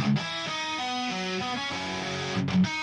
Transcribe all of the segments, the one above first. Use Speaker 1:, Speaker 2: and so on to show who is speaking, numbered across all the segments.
Speaker 1: Thank you.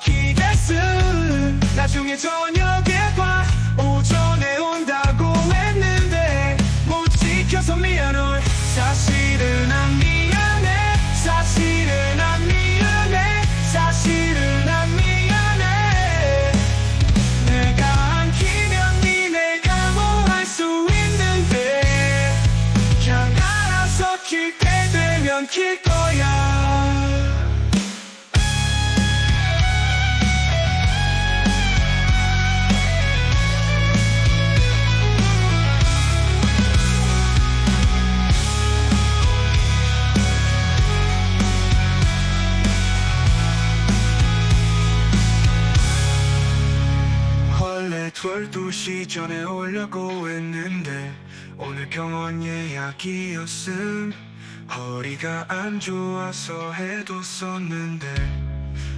Speaker 1: 기댔음 나중에 저녁에 봐 오전에 온다고 했는데 못 지켜서 미안해. 사실은 안 미안해. 사실은 안 미안해. 사실은 안 미안해. 내가 안 키면 니네가 뭐 할 수 있는데. 그냥 알아서 킬때 되면 킬 거야 12시 전에 오려고 했는데 오늘 병원 예약이었음. 허리가 안 좋아서 해뒀었는데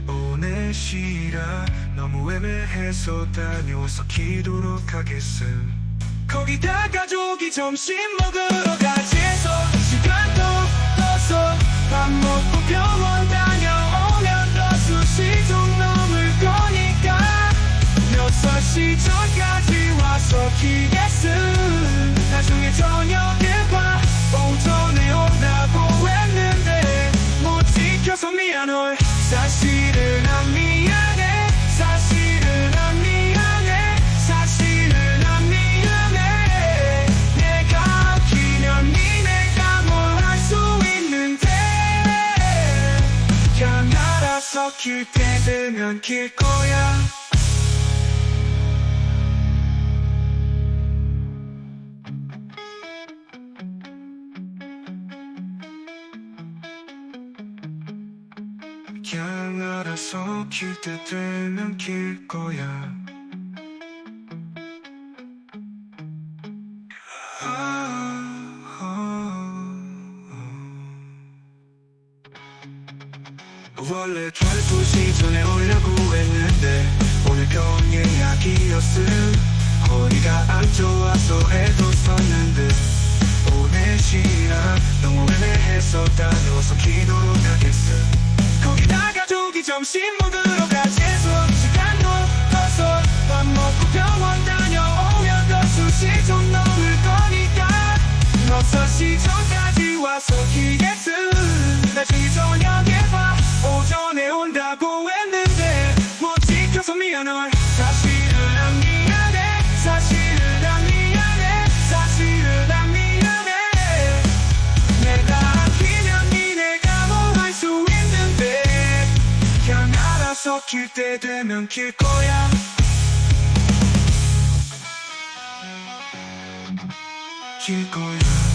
Speaker 1: 오늘 쉬라. 너무 애매해서 다녀와서 기도록 하겠음. 거기다 가족이 점심 먹으러 가재서 시간 사실은 안 미안해. 사실은 안 미안해. 사실은 안 미안해. 내가 아끼면 니네가 뭘 할 수 있는데. 그냥 알아서 킬때 되면 킬 거야 그냥 알아서 킬때 되면 킬 거야. 원래 12시 전에 오려고 했는데 오늘 병원 예약이었음. 허리가 안 좋아서 해뒀었는데 오늘 쉬라. 너무 애매해서 다녀와서 기도 점심 먹으러 가재서 시간도 떠서 밥 먹고 병원 다녀오면 더 수시 좀 넘을 거니까. 6시 전까지 와서 기겠음 나중에 저녁에 봐. 오전에 온다고 했는데 못 지켜서 미안해. 사실은 안 미안해. 사실은 안 미안해. 사실은 안 미안해. 내가 아끼면 니네가 뭘할수 킬 때 되면 킬 거야. 킬 거야